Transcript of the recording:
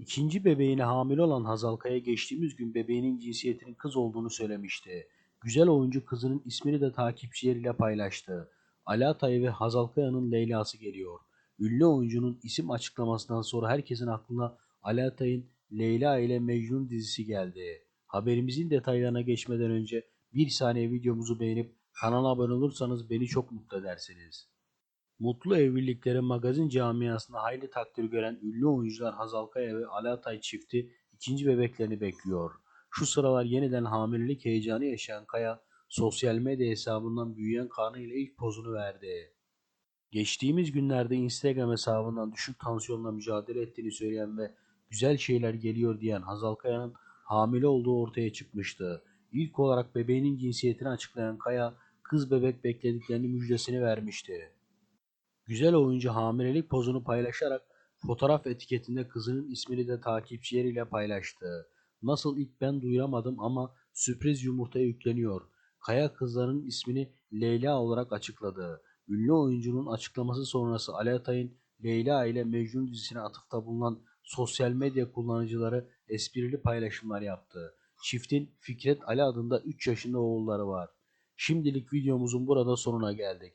İkinci bebeğine hamile olan Hazal Kaya geçtiğimiz gün bebeğinin cinsiyetinin kız olduğunu söylemişti. Güzel oyuncu kızının ismini de takipçileriyle paylaştı. Ali Atay ve Hazal Kaya'nın Leyla'sı geliyor. Ünlü oyuncunun isim açıklamasından sonra herkesin aklına Ali Atay'ın Leyla ile Mecnun dizisi geldi. Haberimizin detaylarına geçmeden önce bir saniye videomuzu beğenip kanala abone olursanız beni çok mutlu edersiniz. Mutlu evliliklere magazin camiasında hayli takdir gören ünlü oyuncular Hazal Kaya ve Ali Atay çifti ikinci bebeklerini bekliyor. Şu sıralar yeniden hamilelik heyecanı yaşayan Kaya, sosyal medya hesabından büyüyen karnıyla ilk pozunu verdi. Geçtiğimiz günlerde Instagram hesabından düşük tansiyonla mücadele ettiğini söyleyen ve güzel şeyler geliyor diyen Hazal Kaya'nın hamile olduğu ortaya çıkmıştı. İlk olarak bebeğinin cinsiyetini açıklayan Kaya, kız bebek beklediklerini müjdesini vermişti. Güzel oyuncu hamilelik pozunu paylaşarak fotoğraf etiketinde kızının ismini de takipçileriyle paylaştı. Nasıl ilk ben duyuramadım ama sürpriz yumurtaya yükleniyor. Kaya kızlarının ismini Leyla olarak açıkladı. Ünlü oyuncunun açıklaması sonrası Ali Atay'ın Leyla ile Mecnun dizisine atıfta bulunan sosyal medya kullanıcıları esprili paylaşımlar yaptı. Çiftin Fikret Ali adında 3 yaşında oğulları var. Şimdilik videomuzun burada sonuna geldik.